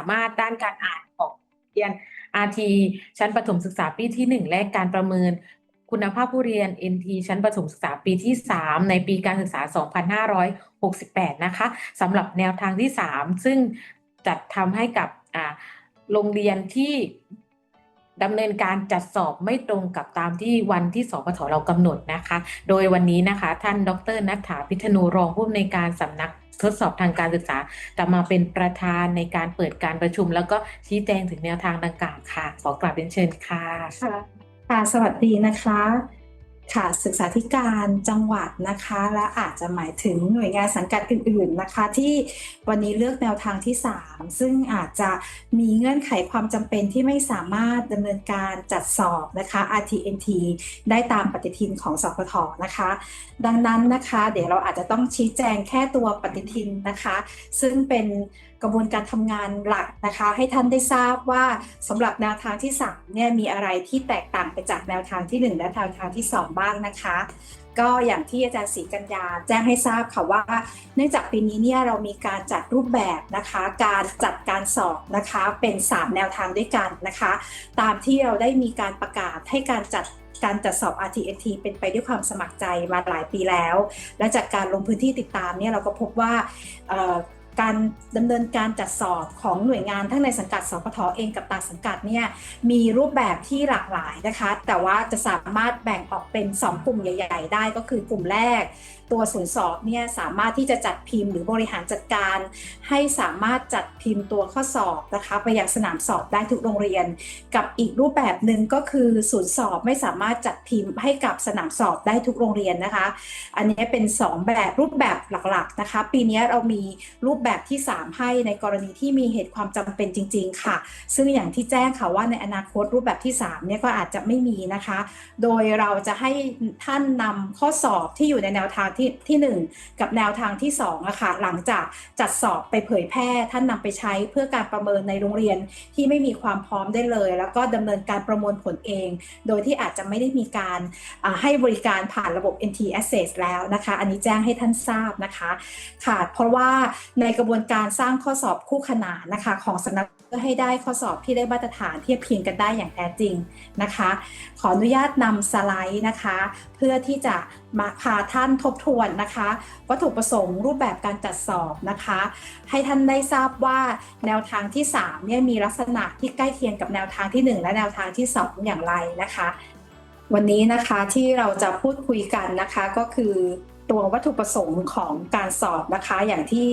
สามารถด้านการอ่านของเรียน RT ชั้นประถมศึกษาปีที่ 1 และการประเมินคุณภาพผู้เรียน NT ชั้นประถมศึกษาปีที่ 3 ในปีการศึกษา 2568 นะคะสำหรับแนวทางที่ 3 ซึ่งจัดทำให้กับโรงเรียนที่ ดำเนินการจัดสอบไม่ตรงกับตามที่วันที่สปทเรากำหนดนะคะ โดยวันนี้นะคะ ท่านดรนัฐถาพิธนูรองผู้อำนวยการสำนักทดสอบทางการศึกษาจะมาเป็นประธานในการเปิดการประชุม แล้วก็ชี้แจงถึงแนวทางดังกล่าวค่ะ ขอกราบเรียนเชิญค่ะค่ะ สวัสดีนะคะ ค่ะศึกษาธิการจังหวัดนะคะ และอาจจะหมายถึงหน่วยงานสังกัดอื่น ๆนะคะ ที่วันนี้เลือกแนวทางที่ 3 ซึ่งอาจจะมีเงื่อนไขความจำเป็นที่ไม่สามารถดำเนินการจัดสอบนะคะ RTNT ได้ตามปฏิทินของสพทนะคะ ดังนั้นนะคะ เดี๋ยวเราอาจจะต้องชี้แจงแค่ตัวปฏิทินนะคะ ซึ่งเป็น กระบวนการทำงานหลักนะคะ ให้ท่านได้ทราบว่าสำหรับแนวทางที่3เนี่ยมีอะไรที่แตกต่างไปจากแนวทางที่ 1 และแนวทางที่ 2 บ้างนะคะ ก็อย่างที่อาจารย์ศรีกัญญาแจ้งให้ทราบค่ะว่า เนื่องจากปีนี้เนี่ยเรามีการจัดรูปแบบนะคะ การจัดการสอบนะคะเป็น 3 แนวทางด้วยกันนะคะ ตามที่เราได้มีการประกาศให้การจัดการจัดสอบ RTNT เป็นไปด้วยความสมัครใจมาหลายปีแล้ว และจากการลงพื้นที่ติดตามเนี่ยเราก็พบว่า การดำเนินการจัดสอบของหน่วยงานทั้งในสังกัดสพทเองกับต่างสังกัดเนี่ยมีรูปแบบที่หลากหลายนะคะ แต่ว่าจะสามารถแบ่งออกเป็น 2 กลุ่มใหญ่ ๆ ได้ก็คือกลุ่มแรก ตัวศูนย์สอบเนี่ยสามารถที่จะจัดพิมพ์หรือบริหารจัดการ ให้สามารถจัดพิมพ์ตัวข้อสอบนะคะไปยังสนามสอบได้ทุกโรงเรียน กับอีกรูปแบบหนึ่งก็คือศูนย์สอบไม่สามารถจัดพิมพ์ให้กับสนามสอบได้ทุกโรงเรียนนะคะ อันนี้เป็น 2 แบบรูปแบบหลักๆนะคะ ปีนี้เรามีรูปแบบที่ 3 ให้ในกรณีที่มีเหตุความจำเป็นจริง ๆ ค่ะ ซึ่งอย่างที่แจ้งค่ะว่าในอนาคตรูปแบบที่3เนี่ยก็อาจจะไม่มีนะคะ โดยเราจะให้ท่านนำข้อสอบที่อยู่ในแนวทางที่ที่ 1 กับแนวทางที่2อะค่ะหลังจากจัดสอบไปเผยแพร่ท่านนำไปใช้เพื่อการประเมินในโรงเรียนที่ไม่มีความพร้อมได้เลย แล้วก็ดำเนินการประมวลผลเอง โดยที่อาจจะไม่ได้มีการให้บริการผ่านระบบ NT Access แล้วนะคะ อันนี้แจ้งให้ท่านทราบนะคะค่ะเพราะว่าในกระบวนการสร้างข้อสอบคู่ขนานนะคะของสำนักเพื่อให้ได้ข้อสอบที่ได้มาตรฐานเทียบเคียงกันได้อย่างแท้จริงนะคะ ขออนุญาตนำสไลด์นะคะ เพื่อที่จะ มาพาท่านทบทวนนะคะ วัตถุประสงค์รูปแบบการจัดสอบนะคะ ให้ท่านได้ทราบว่าแนวทางที่3เนี่ยมีลักษณะที่ใกล้เคียงกับแนวทางที่ 1 และแนวทางที่ 2 อย่างไรนะคะ วันนี้นะคะที่เราจะพูดคุยกันนะคะก็คือตัววัตถุประสงค์ของการสอบนะคะ อย่างที่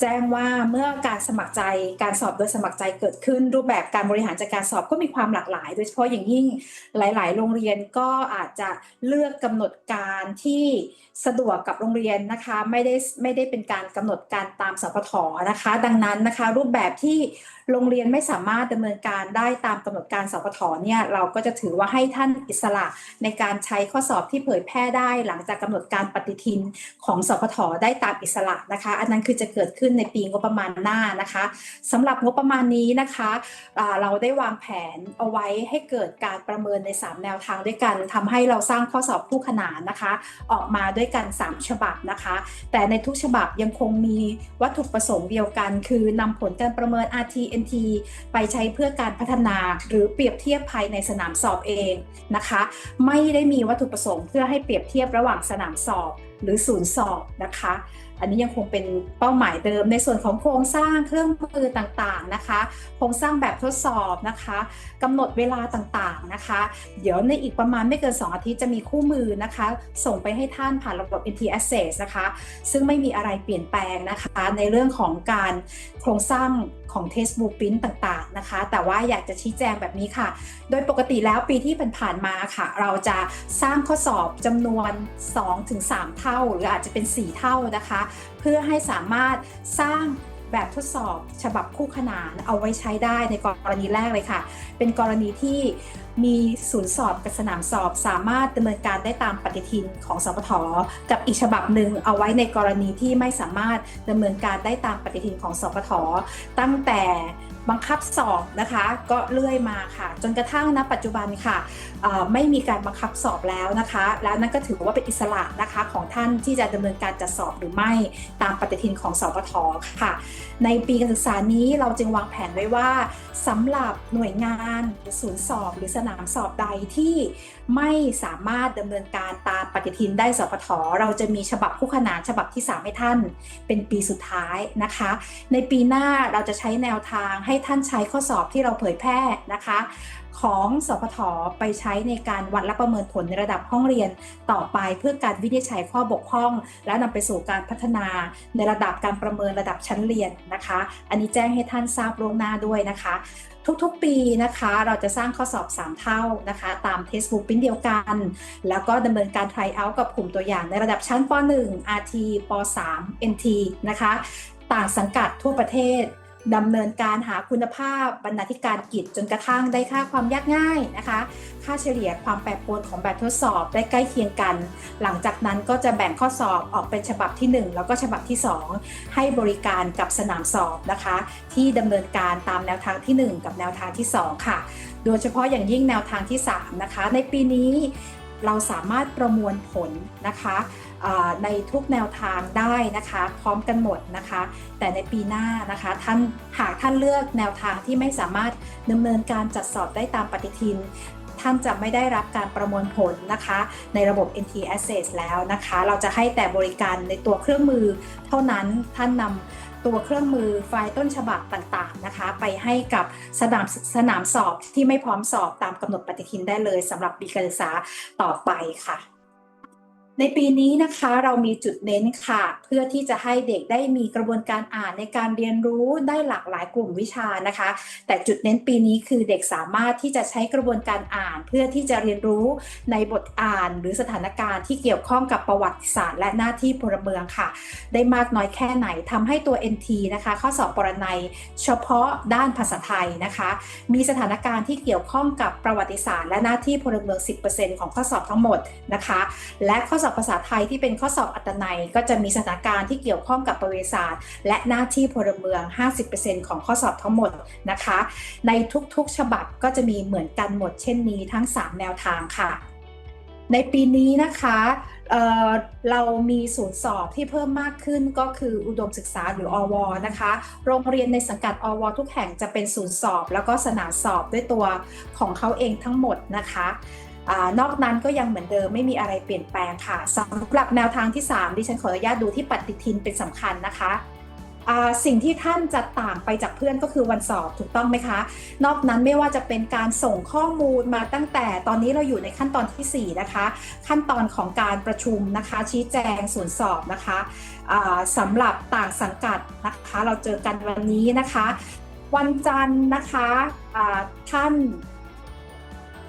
แจ้งว่าเมื่อการสมัครใจการสอบโดยสมัครใจเกิดขึ้น รูปแบบการบริหารจัดการสอบก็มีความหลากหลาย โดยเฉพาะอย่างยิ่งหลาย ๆ โรงเรียนก็อาจจะเลือกกำหนดการที่สะดวกกับโรงเรียนนะคะไม่ได้ไม่ได้เป็นการกำหนดการตามสพทนะคะ ดังนั้นนะคะ รูปแบบที่ โรงเรียนไม่สามารถดำเนินการได้ตามกำหนดการสพทเนี่ยเราก็จะถือว่าให้ท่านอิสระในการใช้ข้อสอบที่เผยแพร่ได้ หลังจากกำหนดการปฏิทินของสพทได้ตามอิสระนะคะ อันนั้นคือจะเกิดขึ้นในปีงบประมาณหน้านะคะสำหรับงบประมาณนี้นะคะเราได้วางแผนเอาไว้ให้เกิดการประเมินใน 3 แนวทางด้วยกันทำให้เราสร้างข้อสอบคู่ขนานนะคะ ออกมาด้วยกัน 3 ฉบับนะคะ แต่ในทุกฉบับยังคงมีวัตถุประสงค์เดียวกัน คือนำผลการประเมิน RT NT ไปใช้เพื่อการพัฒนาหรือเปรียบเทียบภายในสนามสอบเองนะคะ ไม่ได้มีวัตถุประสงค์เพื่อให้เปรียบเทียบระหว่างสนามสอบหรือศูนย์สอบนะคะ อันนี้ยังคงเป็นเป้าหมายเดิมในส่วนของโครงสร้างเครื่องมือต่างๆนะคะ โครงสร้างแบบทดสอบนะคะกำหนดเวลาต่างๆนะคะ เดี๋ยวในอีกประมาณไม่เกิน 2 อาทิตย์จะมีคู่มือนะคะ ส่งไปให้ท่านผ่านระบบ NT Access นะคะ ซึ่งไม่มีอะไรเปลี่ยนแปลงนะคะ ในเรื่องของการโครงสร้างของ Test Blueprint ต่างๆนะคะ แต่ว่าอยากจะชี้แจงแบบนี้ค่ะ โดยปกติแล้วปีที่ผ่านๆมาค่ะ เราจะสร้างข้อสอบจำนวน 2-3 เท่า หรืออาจจะเป็น 4 เท่านะคะเพื่อให้สามารถสร้างแบบทดสอบฉบับคู่ขนานเอาไว้ใช้ได้ในกรณีแรกเลยค่ะ เป็นกรณีที่มีศูนย์สอบกับสนามสอบ สามารถดำเนินการได้ตามปฏิทินของสปทกับอีกฉบับหนึ่งเอาไว้ในกรณีที่ไม่สามารถดำเนินการได้ตามปฏิทินของสปทตั้งแต่บังคับสอบนะคะ ก็เลื่อยมาค่ะ จนกระทั่งณปัจจุบันค่ะ ไม่มีการบังคับสอบแล้วนะคะ แล้วนั่นก็ถือว่าเป็นอิสระนะคะของท่านที่จะดำเนินการจัดสอบหรือไม่ตามปฏิทินของสปทค่ะ ในปีการศึกษานี้เราจึงวางแผนไว้ว่าสำหรับหน่วยงานหรือศูนย์สอบหรือสนามสอบใดที่ไม่สามารถดำเนินการตามปฏิทินได้สปทเราจะมีฉบับคู่ขนานฉบับที่ 3 ให้ท่าน เป็นปีสุดท้ายนะคะ ในปีหน้าเราจะใช้แนวทางให้ท่านใช้ข้อสอบที่เราเผยแพร่นะคะ ของสพทไปใช้ในการวัดและประเมินผลในระดับห้องเรียนต่อไปเพื่อการวินิจฉัยข้อบกพร่อง และนำไปสู่การพัฒนาในระดับการประเมินระดับชั้นเรียนนะคะ อันนี้แจ้งให้ท่านทราบล่วงหน้าด้วยนะคะ ทุกๆปีนะคะ เราจะสร้างข้อสอบ 3 เท่านะคะ ตามเทสบุ๊กปิ้นเดียวกัน แล้วก็ดำเนินการ try out กับกลุ่มตัวอย่างในระดับชั้นป .1 RT ป .3 NT นะคะ ต่างสังกัดทั่วประเทศ ดำเนินการหาคุณภาพบรรณาธิการกิจจนกระทั่งได้ค่าความยากง่ายนะคะ ค่าเฉลี่ยความแปรปรวนของแบบทดสอบได้ใกล้เคียงกัน หลังจากนั้นก็จะแบ่งข้อสอบออกเป็นฉบับที่ 1 แล้วก็ฉบับที่ 2 ให้บริการกับสนามสอบนะคะ ที่ดำเนินการตามแนวทางที่ 1 กับแนวทางที่ 2 ค่ะ โดยเฉพาะอย่างยิ่งแนวทางที่ 3 นะคะ ในปีนี้เราสามารถประมวลผลนะคะ ในทุกแนวทางได้นะคะ พร้อมกันหมดนะคะ แต่ในปีหน้านะคะท่านหากท่านเลือกแนวทางที่ไม่สามารถดำเนินการจัดสอบได้ตามปฏิทิน ท่านจะไม่ได้รับการประมวลผลนะคะ ในระบบ NT Access แล้วนะคะ เราจะให้แต่บริการในตัวเครื่องมือ เท่านั้นท่านนำตัวเครื่องมือไฟล์ต้นฉบับต่างๆนะคะ ไปให้กับสนามสนามสอบที่ไม่พร้อมสอบตามกำหนดปฏิทินได้เลยสำหรับปีการศึกษาต่อไปค่ะ ในปีนี้นะคะเรามีจุดเน้นค่ะ เพื่อที่จะให้เด็กได้มีกระบวนการอ่านในการเรียนรู้ได้หลากหลายกลุ่มวิชานะคะ แต่จุดเน้นปีนี้คือเด็กสามารถที่จะใช้กระบวนการอ่าน เพื่อที่จะเรียนรู้ในบทอ่าน หรือสถานการณ์ที่เกี่ยวข้องกับประวัติศาสตร์ และหน้าที่พลเมืองค่ะ ได้มากน้อยแค่ไหนทำให้ตัว NT นะคะข้อสอบปรนัยเฉพาะด้านภาษาไทยนะคะ มีสถานการณ์ที่เกี่ยวข้องกับประวัติศาสตร์ และหน้าที่พลเมือง 10%ของข้อสอบทั้งหมดนะคะ และข้อสอบภาษาไทยที่เป็นข้อสอบอัตนัย ก็จะมีสถานการณ์ที่เกี่ยวข้องกับประวัติศาสตร์ และหน้าที่พลเมือง 50%ของข้อสอบทั้งหมดนะคะ ในทุกๆฉบับก็จะมีเหมือนกันหมดเช่นนี้ทั้ง 3 แนวทางค่ะ ในปีนี้นะคะเเรามีศูนย์สอบที่เพิ่มมากขึ้นก็คืออุดมศึกษาหรืออวนะคะ โรงเรียนในสังกัดอวทุกแห่งจะเป็นศูนย์สอบ แล้วก็สนามสอบด้วยตัวของเขาเองทั้งหมดนะคะ อนอกนั้นก็ยังเหมือนเดิมไม่มีอะไรเปลี่ยนแปลงค่ะสำหรับแนวทางที่ 3 ดิฉันขออนุญาตดูที่ปฏิทินเป็นสำคัญนะคะสิ่งที่ท่านจะต่างไปจากเพื่อนก็คือวันสอบถูกต้องไหมคะ นอกนั้นไม่ว่าจะเป็นการส่งข้อมูลมาตั้งแต่ตอนนี้เราอยู่ในขั้นตอนทีสี่4 นะคะ ขั้นตอนของการประชุมนะคะ ชี้แจงส่วนสอบนะคะสำหรับต่างสังกัดนะคะ เราเจอกันวันนี้นะคะ วันจันทร์นะคะท่าน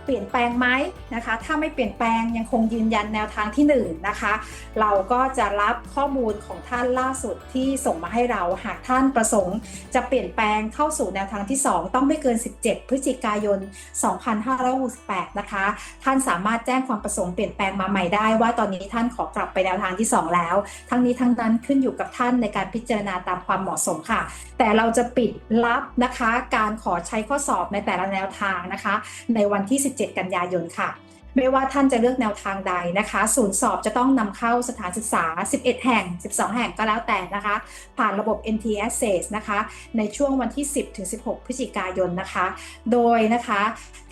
เปลี่ยนแปลงไหมนะคะ ถ้าไม่เปลี่ยนแปลงยังคงยืนยันแนวทางที่1นงนะคะ เราก็จะรับข้อมูลของท่านล่าสุดที่ส่งมาให้เราหากท่านประสงค์ จะเปลี่ยนแปลงเข้าสู่แนวทางที่ 2 ต้องไม่เกิน 17 พฤศจิกายน 2568 นะคะ ท่านสามารถแจ้งความประสงค์เปลี่ยนแปลงมาใหม่ได้ว่าตอนนี้ท่านขอกลับไปแนวทางที่ 2 แล้ว ทั้งนี้ทั้งนั้นขึ้นอยู่กับท่านในการพิจารณาตามความเหมาะสมค่ะ แต่เราจะปิดรับนะคะ การขอใช้ข้อสอบในแต่ละแนวทางนะคะ ในวันที่17 กันยายนค่ะ ไม่ว่าท่านจะเลือกแนวทางใดนะคะ ศูนย์สอบจะต้องนำเข้าสถานศึกษา 11 แห่ง 12 แห่งก็แล้วแต่นะคะ ผ่านระบบ NT Access นะคะ ในช่วงวันที่ 10 ถึง 16 พฤศจิกายนนะคะ โดยนะคะ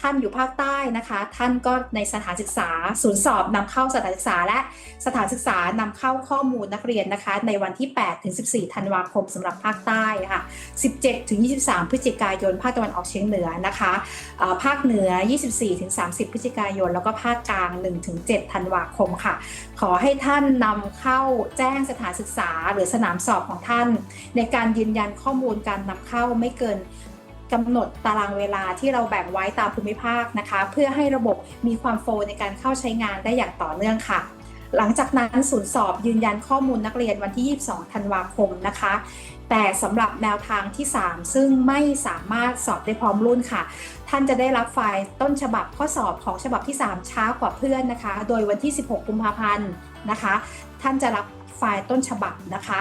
ท่านอยู่ภาคใต้นะคะ ท่านก็ในสถานศึกษา ศูนย์สอบนำเข้าสถานศึกษา และสถานศึกษานำเข้าข้อมูลนักเรียนนะคะ ในวันที่ 8 ถึง 14 ธันวาคมสำหรับภาคใต้ค่ะ 17 ถึง 23 พฤศจิกายน ภาคตะวันออกเฉียงเหนือนะคะ ภาคเหนือ 24 ถึง 30 พฤศจิกายนแล้วก็ภาคกลาง 1-7 ธันวาคมค่ะ ขอให้ท่านนำเข้าแจ้งสถานศึกษาหรือสนามสอบของท่าน ในการยืนยันข้อมูลการนำเข้าไม่เกินกำหนดตารางเวลาที่เราแบ่งไว้ตามภูมิภาคนะคะ เพื่อให้ระบบมีความโฟลในการเข้าใช้งานได้อย่างต่อเนื่องค่ะหลังจากนั้นศูนย์สอบยืนยันข้อมูลนักเรียนวันที่ 22 ธันวาคมนะคะ แต่สำหรับแนวทางที่ 3 ซึ่งไม่สามารถสอบได้พร้อมรุ่นค่ะ ท่านจะได้รับไฟล์ต้นฉบับข้อสอบของฉบับที่ 3 ช้ากว่าเพื่อนนะคะ โดยวันที่ 16 กุมภาพันธ์นะคะ ท่านจะรับไฟล์ต้นฉบับนะคะ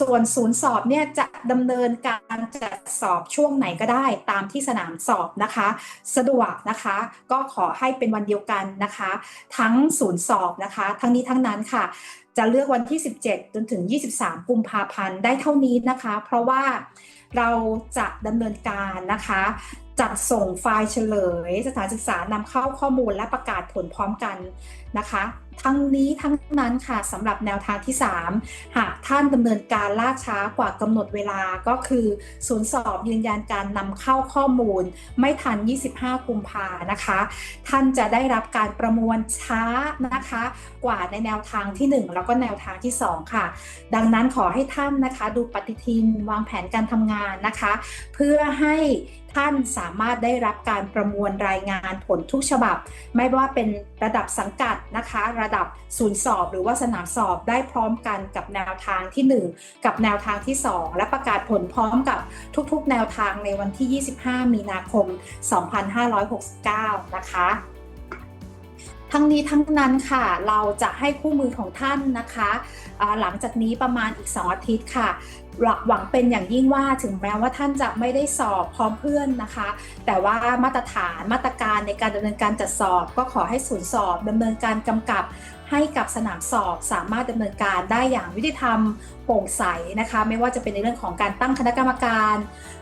ส่วนศูนย์สอบเนี่ยจะดำเนินการจัดสอบช่วงไหนก็ได้ตามที่สนามสอบนะคะ สะดวกนะคะก็ขอให้เป็นวันเดียวกันนะคะ ทั้งศูนย์สอบนะคะ ทั้งนี้ทั้งนั้นค่ะ จะเลือกวันที่ 17 จนถึง 23 กุมภาพันธ์ได้เท่านี้นะคะ เพราะว่าเราจะดำเนินการนะคะ จัดส่งไฟล์เฉลย สถานศึกษานำเข้าข้อมูลและประกาศผลพร้อมกันนะคะ ทั้งนี้ทั้งนั้นค่ะสำหรับแนวทางที่ 3 หากท่านดำเนินการล่าช้ากว่ากำหนดเวลาก็คือ ศูนย์สอบยืนยันการนำเข้าข้อมูล ไม่ทัน 25 กุมภานะคะ ท่านจะได้รับการประมวลช้านะคะ กว่าในแนวทางที่ 1 แล้วก็แนวทางที่ 2 ค่ะ ดังนั้นขอให้ท่านนะคะ ดูปฏิทินวางแผนการทำงานนะคะ เพื่อให้ ท่านสามารถได้รับการประมวลรายงานผลทุกฉบับ ไม่ว่าเป็นระดับสังกัดนะคะ ระดับศูนย์สอบ หรือว่าสนามสอบได้พร้อมกันกับแนวทางที่ 1 กับแนวทางที่ 2 และประกาศผลพร้อมกับทุกๆ แนวทางในวันที่ 25 มีนาคม 2569 นะคะทั้งนี้ทั้งนั้นค่ะ เราจะให้คู่มือของท่านนะคะ หลังจากนี้ประมาณอีก 2 อาทิตย์ค่ะ หวังหวังเป็นอย่างยิ่งว่าถึงแม้ว่าท่านจะไม่ได้สอบพร้อมเพื่อนนะคะ แต่ว่ามาตรฐานมาตรการในการดำเนินการจัดสอบ ก็ขอให้ศูนย์สอบดำเนินการกำกับให้กับสนามสอบสามารถดำเนินการได้อย่างยุติธรรมโปร่งใสนะคะ ไม่ว่าจะเป็นในเรื่องของการตั้งคณะกรรมการ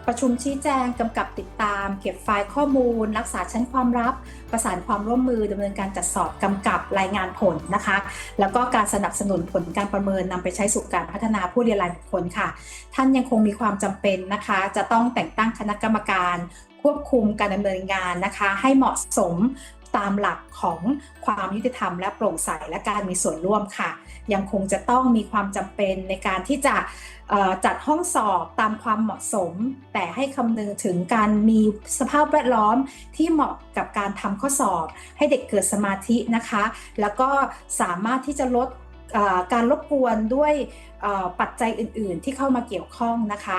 ประชุมชี้แจงกำกับติดตาม เก็บไฟล์ข้อมูล รักษาชั้นความลับ ประสานความร่วมมือดำเนินการจัดสอบกำกับรายงานผลนะคะ แล้วก็การสนับสนุนผลการประเมินนำไปใช้สู่การพัฒนาผู้เรียนรายบุคคลค่ะ ท่านยังคงมีความจำเป็นนะคะ จะต้องแต่งตั้งคณะกรรมการควบคุมการดำเนินงานนะคะ ให้เหมาะสม ตามหลักของความยุติธรรมและโปร่งใสและการมีส่วนร่วมค่ะ ยังคงจะต้องมีความจำเป็นในการที่จะจัดห้องสอบตามความเหมาะสม แต่ให้คำนึงถึงการมีสภาพแวดล้อมที่เหมาะกับการทำข้อสอบ ให้เด็กเกิดสมาธินะคะ แล้วก็สามารถที่จะลดการรบกวนด้วย ปัจจัยอื่น ๆ ที่เข้ามาเกี่ยวข้องนะคะ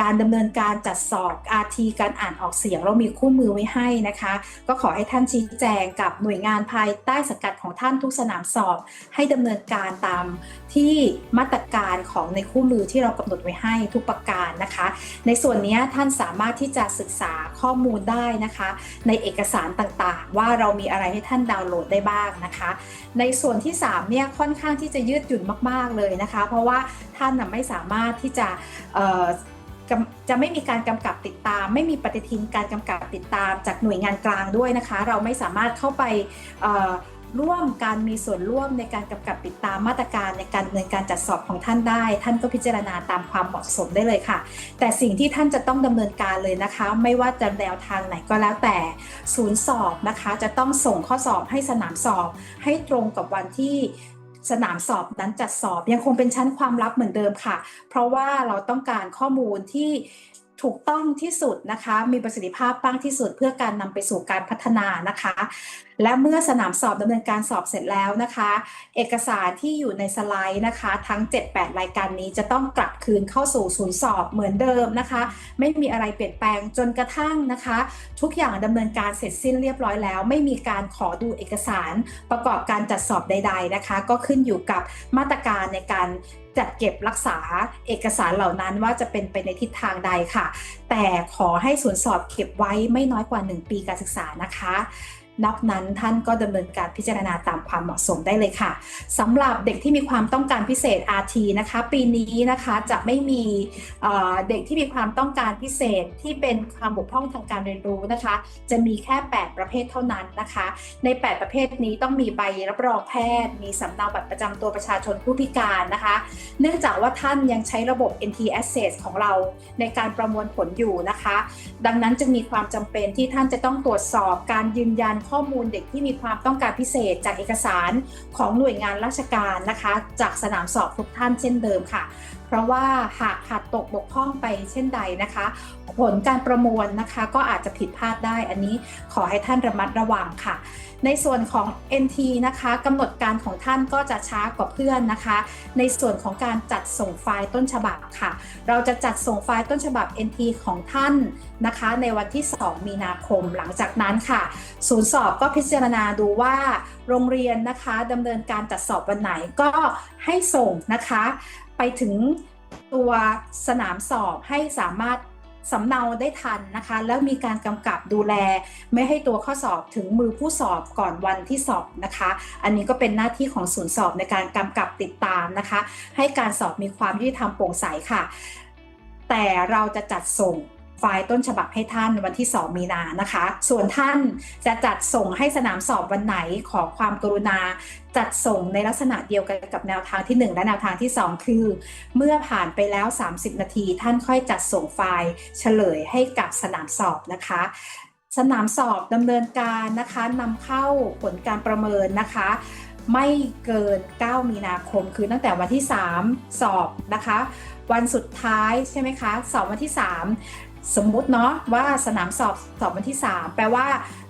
การดำเนินการจัดสอบ RT การอ่านออกเสียงเรามีคู่มือไว้ให้นะคะ ก็ขอให้ท่านชี้แจงกับหน่วยงานภายใต้สังกัดของท่านทุกสนามสอบ ให้ดำเนินการตามที่มาตรการของในคู่มือที่เรากำหนดไว้ให้ทุกประการนะคะ ในส่วนนี้ท่านสามารถที่จะศึกษาข้อมูลได้นะคะ ในเอกสารต่างๆ ว่าเรามีอะไรให้ท่านดาวน์โหลดได้บ้างนะคะ ในส่วนที่3เนี่ยค่อนข้างที่จะยืดหยุ่นมาก ๆเลยนะคะ เพราะว่าท่านไม่สามารถที่จะจะไม่มีการกำกับติดตาม ไม่มีปฏิทินการกำกับติดตามจากหน่วยงานกลางด้วยนะคะ เราไม่สามารถเข้าไปร่วมการมีส่วนร่วมในการกำกับติดตามมาตรการในการดำเนินการจัดสอบของท่านได้ ท่านก็พิจารณาตามความเหมาะสมได้เลยค่ะ แต่สิ่งที่ท่านจะต้องดำเนินการเลยนะคะ ไม่ว่าจะแนวทางไหนก็แล้วแต่ศูนย์สอบนะคะ จะต้องส่งข้อสอบให้สนามสอบ ให้ตรงกับวันที่ สนามสอบนั้นจัดสอบยังคงเป็นชั้นความลับเหมือนเดิมค่ะ เพราะว่าเราต้องการข้อมูลที่ถูกต้องที่สุดนะคะ มีประสิทธิภาพบ้างที่สุดเพื่อการนำไปสู่การพัฒนานะคะ และเมื่อสนามสอบดำเนินการสอบเสร็จแล้วนะคะ เอกสารที่อยู่ในสไลด์นะคะ ทั้ง 7-8 รายการนี้จะต้องกลับคืนเข้าสู่ศูนย์สอบเหมือนเดิมนะคะ ไม่มีอะไรเปลี่ยนแปลงจนกระทั่งนะคะ ทุกอย่างดำเนินการเสร็จสิ้นเรียบร้อยแล้ว ไม่มีการขอดูเอกสารประกอบการจัดสอบใด ๆนะคะ ก็ขึ้นอยู่กับมาตรการในการจัดเก็บรักษาเอกสารเหล่านั้นว่าจะเป็นไปในทิศทางใดค่ะ แต่ขอให้ศูนย์สอบเก็บไว้ไม่น้อยกว่า 1 ปีการศึกษานะคะ นอกนั้นท่านก็ดำเนินการพิจารณาตามความเหมาะสมได้เลยค่ะสำหรับเด็กที่มีความต้องการพิเศษ RT นะคะ ปีนี้นะคะจะไม่มีเอ่อเด็กที่มีความต้องการพิเศษที่เป็นความบกพร่องทางการเรียนรู้นะคะ จะมีแค่ 8 ประเภทเท่านั้นนะคะ ใน 8 ประเภทนี้ต้องมีใบรับรองแพทย์ มีสำเนาบัตรประจำตัวประชาชนผู้พิการนะคะ เนื่องจากว่าท่านยังใช้ระบบ NT Access ของเราในการประมวลผลอยู่นะคะ ดังนั้นจึงมีความจำเป็นที่ท่านจะต้องตรวจสอบการยืนยันข้อมูลเด็กที่มีความต้องการพิเศษ จากเอกสารของหน่วยงานราชการนะคะ จากสนามสอบทุกท่านเช่นเดิมค่ะ เพราะว่าหากขาดตกบกพร่องไปเช่นใดนะคะ ผลการประมวลนะคะก็อาจจะผิดพลาดได้ อันนี้ขอให้ท่านระมัดระวังค่ะ ในส่วนของ NT นะคะกำหนดการของท่านก็จะช้ากว่าเพื่อนนะคะ ในส่วนของการจัดส่งไฟล์ต้นฉบับค่ะ เราจะจัดส่งไฟล์ต้นฉบับ NT ของท่าน นะคะ ในวันที่ 2 มีนาคม หลังจากนั้นค่ะ ศูนย์สอบก็พิจารณาดูว่า โรงเรียนนะคะดำเนินการจัดสอบวันไหนก็ให้ส่งนะคะ ไปถึงตัวสนามสอบให้สามารถสำเนาได้ทันนะคะ แล้วมีการกำกับดูแล ไม่ให้ตัวข้อสอบถึงมือผู้สอบก่อนวันที่สอบนะคะ อันนี้ก็เป็นหน้าที่ของศูนย์สอบในการกำกับติดตามนะคะ ให้การสอบมีความยุติธรรมโปร่งใสค่ะ แต่เราจะจัดส่ง ไฟล์ต้นฉบับให้ท่านวันที่ 2 มีนานะคะ ส่วนท่านจะจัดส่งให้สนามสอบวันไหนขอความกรุณาจัดส่งในลักษณะเดียวกันกับแนวทางที่ 1 และแนวทางที่ 2 คือ เมื่อผ่านไปแล้ว 30 นาที ท่านค่อยจัดส่งไฟล์เฉลยให้กับสนามสอบนะคะ สนามสอบดำเนินการนะคะนำเข้าผลการประเมินนะคะไม่เกิน 9 มีนาคม คือตั้งแต่วันที่ 3 สอบนะคะ วันสุดท้ายใช่ไหมคะ สอบวันที่ 3 สมมุติเนาะว่าสนามสอบสอบวันที่ 3 แปลว่า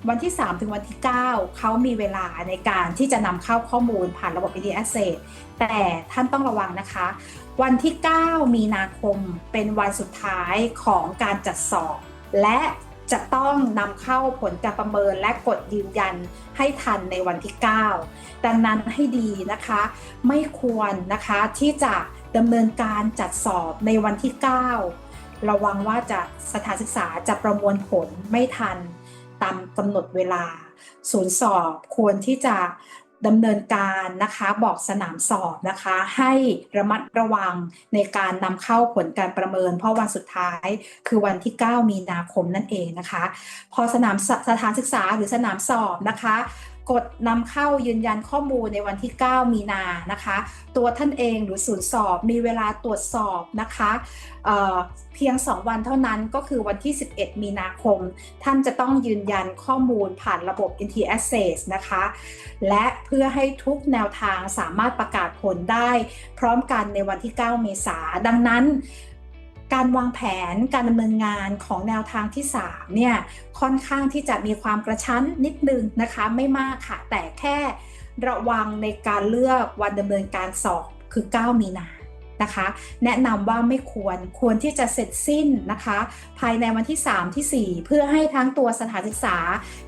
วันที่ 3 ถึงวันที่ 9 เขามีเวลาในการที่จะนำเข้าข้อมูลผ่านระบบ ED Access แต่ท่านต้องระวังนะคะ วันที่ 9 มีนาคมเป็นวันสุดท้ายของการจัดสอบ และจะต้องนำเข้าผลการประเมินและกดยืนยันให้ทันในวันที่ 9 ดังนั้นให้ดีนะคะ ไม่ควรนะคะที่จะดำเนินการจัดสอบในวันที่ 9 ระวังว่าจะสถานศึกษาจะประมวลผลไม่ทันตามกำหนดเวลา ศูนย์สอบควรที่จะดำเนินการนะคะบอกสนามสอบนะคะ ให้ระมัดระวังในการนำเข้าผลการประเมิน เพราะวันสุดท้ายคือวันที่ 9 มีนาคมนั่นเองนะคะ พอสนามสสถานศึกษาหรือสนามสอบนะคะ กดนำเข้ายืนยันข้อมูลในวันที่ 9 มีนานะคะ ตัวท่านเองหรือศูนย์สอบมีเวลาตรวจสอบนะคะเเพียง 2 วันเท่านั้นก็คือวันที่ 11 มีนาคม ท่านจะต้องยืนยันข้อมูลผ่านระบบ NT Access นะคะ และเพื่อให้ทุกแนวทางสามารถประกาศผลได้ พร้อมกันในวันที่ 9 เมษาดังนั้น การวางแผนการดำเนินงานของแนวทางที่3เนี่ยค่อนข้างที่จะมีความกระชั้นนิดนึงนะคะไม่มากค่ะ แต่แค่ระวังในการเลือกวันดำเนินการสอบคือ 9 มีนา นะคะ แนะนำว่าไม่ควรควรที่จะเสร็จสิ้นนะคะ ภายในวันที่ 3 ที่ 4 เพื่อให้ทั้งตัวสถานศึกษา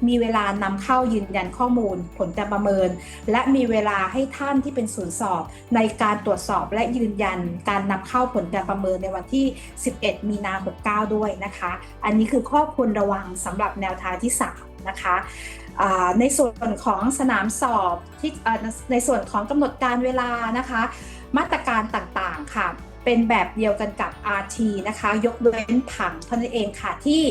มีเวลานำเข้ายืนยันข้อมูล ผลการประเมิน และมีเวลาให้ท่านที่เป็นศูนย์สอบ ในการตรวจสอบและยืนยัน การนำเข้าผลการประเมินในวันที่ 11 มีนาคม69 ด้วยนะคะ อันนี้คือข้อควรระวังสำหรับแนวทางที่ 3 นะคะในส่วนของสนามสอบที่ในส่วนของกำหนดการเวลานะคะ มาตรการต่างๆค่ะ เป็นแบบเดียวกันกับ RT นะคะ ยกเว้นผังเท่านั้นเองค่ะที่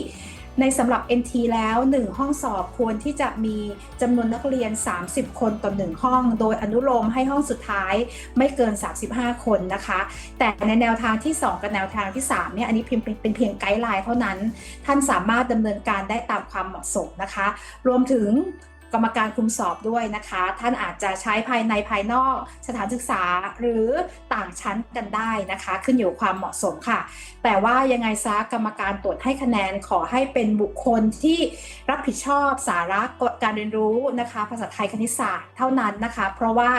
ในสำหรับ NT แล้ว 1 ห้องสอบควรที่จะมีจำนวนนักเรียน 30 คนต่อ 1 ห้อง โดยอนุโลมให้ห้องสุดท้ายไม่เกิน 35 คนนะคะ แต่ในแนวทางที่ 2 กับแนวทางที่ 3 เนี่ย อันนี้เพียงเป็นเป็นเพียงไกด์ไลน์เท่านั้น ท่านสามารถดำเนินการได้ตามความเหมาะสมนะคะ รวมถึง กรรมการคุมสอบด้วยนะคะ ท่านอาจจะใช้ภายในภายนอกสถานศึกษาหรือต่างชั้นกันได้นะคะ ขึ้นอยู่ความเหมาะสมค่ะ แต่ว่ายังไงซะกรรมการตรวจให้คะแนนขอให้เป็นบุคคลที่รับผิดชอบสาระกฎการเรียนรู้นะคะ ภาษาไทยคณิตศาสตร์เท่านั้นนะคะ เพราะว่า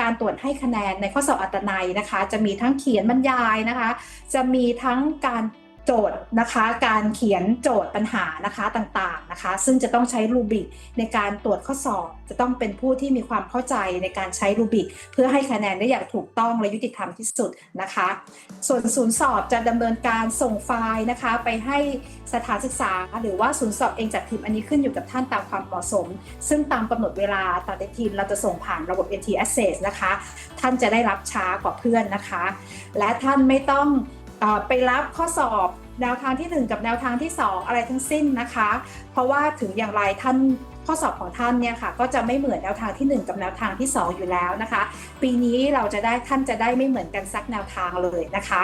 การตรวจให้คะแนนในข้อสอบอัตนัยนะคะ จะมีทั้งเขียนบรรยายนะคะ จะมีทั้งการ โจทย์นะคะการเขียนโจทย์ปัญหานะคะต่างๆนะคะ ซึ่งจะต้องใช้รูบิกในการตรวจข้อสอบ จะต้องเป็นผู้ที่มีความเข้าใจในการใช้รูบิกเพื่อให้คะแนนได้อย่างถูกต้องและยุติธรรมที่สุดนะคะ ส่วนศูนย์สอบจะดำเนินการส่งไฟล์นะคะ ไปให้สถานศึกษา หรือว่าศูนย์สอบเองจัดทีมอันนี้ขึ้นอยู่กับท่านตามความเหมาะสม ซึ่งตามกำหนดเวลาตามทีมเราจะส่งผ่านระบบ NT Access นะคะ ท่านจะได้รับช้ากว่าเพื่อนนะคะ และท่านไม่ต้อง ไปรับข้อสอบแนวทางที่ 1 กับแนวทางที่ 2 อะไรทั้งสิ้นนะคะ เพราะว่าถึงอย่างไรท่านข้อสอบของท่านเนี่ยค่ะก็จะไม่เหมือนแนวทางที่ 1 กับแนวทางที่ 2 อยู่แล้วนะคะ ปีนี้เราจะได้ท่านจะได้ไม่เหมือนกันสักแนวทางเลยนะคะ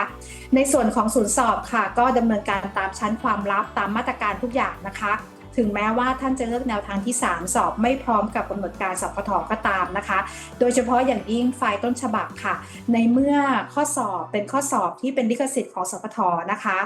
ในส่วนของศูนย์สอบค่ะ ก็ดำเนินการตามชั้นความลับตามมาตรการทุกอย่างนะคะ ถึงแม้ว่าท่านจะเลือกแนวทางที่ 3 สอบไม่พร้อมกับกำหนดการสพทก็ตามนะคะ โดยเฉพาะอย่างยิ่งไฟล์ต้นฉบับค่ะ ในเมื่อข้อสอบเป็นข้อสอบที่เป็นลิขสิทธิ์ของสพทนะคะ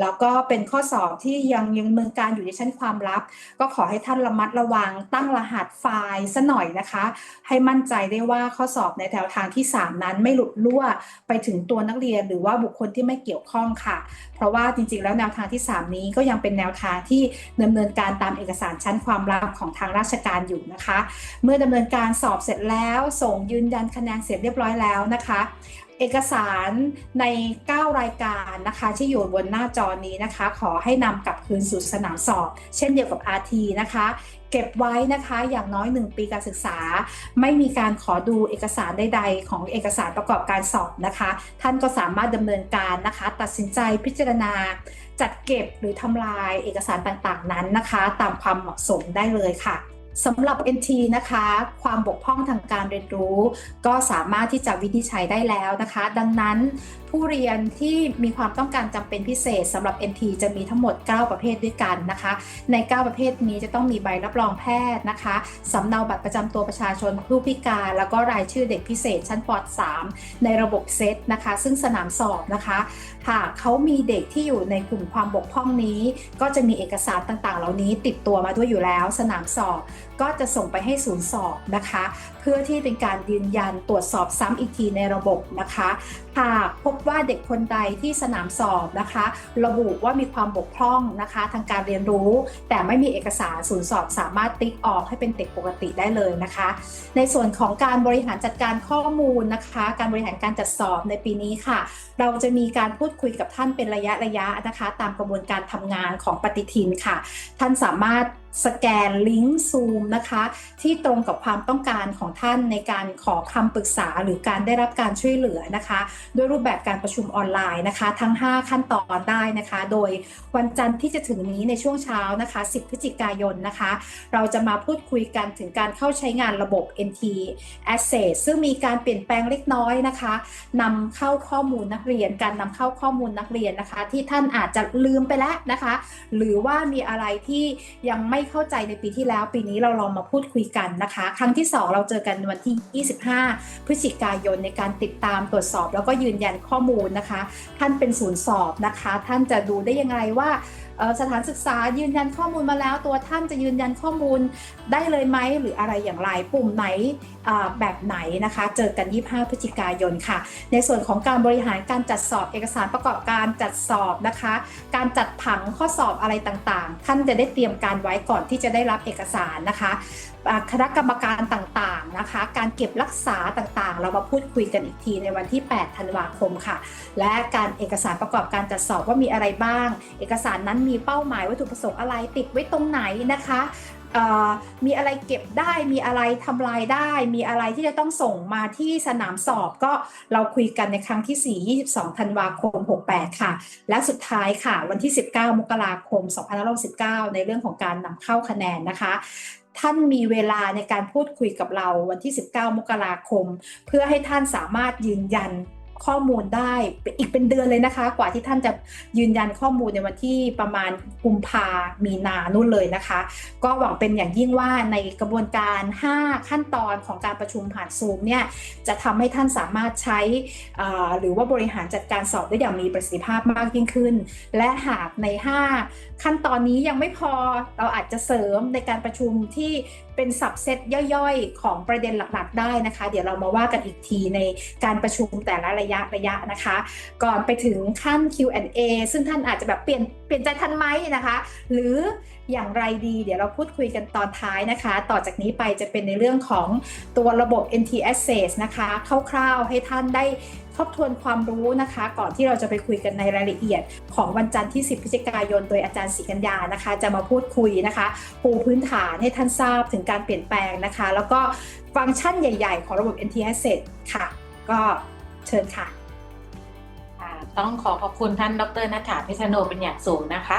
แล้วก็เป็นข้อสอบที่ยังยังดำเนินการอยู่ในชั้นความลับ ก็ขอให้ท่านระมัดระวังตั้งรหัสไฟล์ซะหน่อยนะคะ ให้มั่นใจได้ว่าข้อสอบในแนวทางที่ 3 นั้นไม่หลุดรั่วไปถึงตัวนักเรียนหรือว่าบุคคลที่ไม่เกี่ยวข้องค่ะ เพราะว่าจริงๆ แล้วแนวทางที่ 3 นี้ก็ยังเป็นแนวทางที่ดำเนินการตามเอกสารชั้นความลับของทางราชการอยู่นะคะ เมื่อดำเนินการสอบเสร็จแล้วส่งยืนยันคะแนนเสร็จเรียบร้อยแล้วนะคะเอกสารใน 9 รายการนะคะที่อยู่บนหน้าจอนี้นะคะ ขอให้นำกลับคืนสู่สนามสอบ เช่นเดียวกับ RT นะคะ เก็บไว้นะคะอย่างน้อย 1 ปีการศึกษา ไม่มีการขอดูเอกสารใดๆ ของเอกสารประกอบการสอบนะคะ ท่านก็สามารถดำเนินการนะคะ ตัดสินใจพิจารณา จัดเก็บหรือทำลายเอกสารต่างๆนั้นนะคะ ตามความเหมาะสมได้เลยค่ะ สำหรับ NT นะคะ ความบกพร่องทางการเรียนรู้ ก็สามารถที่จะวินิจฉัยได้แล้วนะคะ ดังนั้นผู้เรียนที่มีความต้องการจำเป็นพิเศษสำหรับ NT จะมีทั้งหมด 9 ประเภทด้วยกันนะคะ ใน 9 ประเภทนี้จะต้องมีใบรับรองแพทย์นะคะสำเนาบัตรประจำตัวประชาชนผู้พิการ แล้วก็รายชื่อเด็กพิเศษชั้นป .3 ในระบบเซตนะคะ ซึ่งสนามสอบนะคะหากเขามีเด็กที่อยู่ในกลุ่มความบกพร่องนี้ ก็จะมีเอกสารต่างๆ เหล่านี้ติดตัวมาด้วยอยู่แล้ว สนามสอบ ก็จะส่งไปให้ศูนย์สอบนะคะเพื่อที่เป็นการยืนยันตรวจสอบซ้ำอีกทีในระบบนะคะหากพบว่าเด็กคนใดที่สนามสอบนะคะ ระบุว่ามีความบกพร่องนะคะ ทางการเรียนรู้ แต่ไม่มีเอกสารศูนย์สอบสามารถติ๊กออกให้เป็นเด็กปกติได้เลยนะคะ ในส่วนของการบริหารจัดการข้อมูลนะคะ การบริหารการจัดสอบในปีนี้ค่ะ เราจะมีการพูดคุยกับท่านเป็นระยะระยะนะคะ ตามกระบวนการทำงานของปฏิทินค่ะ ท่านสามารถสแกนลิงก์ซูมนะคะ ที่ตรงกับความต้องการของท่านในการขอคำปรึกษาหรือการได้รับการช่วยเหลือนะคะ ด้วยรูปแบบการประชุมออนไลน์นะคะ ทั้ง 5 ขั้นตอนได้นะคะ โดยวันจันทร์ที่จะถึงนี้ในช่วงเช้านะคะ 10 พฤศจิกายนนะคะ เราจะมาพูดคุยกันถึงการเข้าใช้งานระบบ NT Access ซึ่งมีการเปลี่ยนแปลงเล็กน้อยนะคะนำเข้าข้อมูลนักเรียน การนำเข้าข้อมูลนักเรียนนะคะ ที่ท่านอาจจะลืมไปแล้วนะคะ หรือว่ามีอะไรที่ยังไม่เข้าใจในปีที่แล้ว ปีนี้เราลองมาพูดคุยกันนะคะ ครั้งที่ 2 เราเจอกันวันที่ 25 พฤศจิกายนในการติดตามตรวจสอบ แล้วก็ยืนยันข้อมูลนะคะ ท่านเป็นศูนย์สอบนะคะ ท่านจะดูได้ยังไงว่าสถานศึกษายืนยันข้อมูลมาแล้วตัวท่านจะยืนยันข้อมูลได้เลยไหมหรืออะไรอย่างไรปุ่มไหนแบบไหนนะคะ เจอกัน 25 พฤศจิกายนค่ะ ในส่วนของการบริหารการจัดสอบเอกสารประกอบการจัดสอบนะคะ การจัดผังข้อสอบอะไรต่างๆ ท่านจะได้เตรียมการไว้ก่อนที่จะได้รับเอกสารนะคะ คณะกรรมการต่างๆนะคะ การเก็บรักษาต่างๆ เรามาพูดคุยกันอีกทีในวันที่ 8 ธันวาคมค่ะ และการเอกสารประกอบการจัดสอบว่ามีอะไรบ้าง เอกสารนั้นมีเป้าหมายวัตถุประสงค์อะไรติดไว้ตรงไหนนะคะมีอะไรเก็บได้มีอะไรทำลายได้ มีอะไรที่จะต้องส่งมาที่สนามสอบก็เราคุยกันในครั้งที่ 4 22 ธันวาคม 68 ค่ะ และสุดท้ายค่ะ วันที่ 19 มกราคม 2519 ในเรื่องของการนำเข้าคะแนนนะคะ ท่านมีเวลาในการพูดคุยกับเราวันที่ 19 มกราคม เพื่อให้ท่านสามารถยืนยันข้อมูลได้อีกเป็นเดือนเลยนะคะ กว่าที่ท่านจะยืนยันข้อมูลในวันที่ประมาณกุมภามีนานู่นเลยนะคะ ก็หวังเป็นอย่างยิ่งว่าในกระบวนการ 5 ขั้นตอนของการประชุมผ่านซูมเนี่ยจะทำให้ท่านสามารถใช้หรือว่าบริหารจัดการสอบได้อย่างมีประสิทธิภาพมากยิ่งขึ้น และหากใน 5 ขั้นตอนนี้ยังไม่พอเราอาจจะเสริมในการประชุมที่เป็นสับเซตย่อยๆ ของประเด็นหลักๆ ได้นะคะ เดี๋ยวเรามาว่ากันอีกทีในการประชุมแต่ละระยะระยะนะคะ ก่อนไปถึงขั้น Q&A ซึ่งท่านอาจจะแบบเปลี่ยนเปลี่ยนใจทันไหมนะคะ หรืออย่างไรดีเดี๋ยวเราพูดคุยกันตอนท้ายนะคะ ต่อจากนี้ไปจะเป็นในเรื่องของตัวระบบ NT Access นะคะ คร่าวๆให้ท่านได้ ทบทวนความรู้นะคะ ก่อนที่เราจะไปคุยกันในรายละเอียด ของวันจันทร์ที่ 10 พฤศจิกายน โดยอาจารย์ศรีกัญญานะคะ จะมาพูดคุยนะคะปูพื้นฐานให้ท่านทราบถึงการเปลี่ยนแปลงนะคะ แล้วก็ฟังก์ชันใหญ่ๆ ของระบบ NT Asset ค่ะ ก็เชิญค่ะ ต้องขอขอบคุณท่านดรนัฐาพิษโนเป็นอย่างสูงนะคะ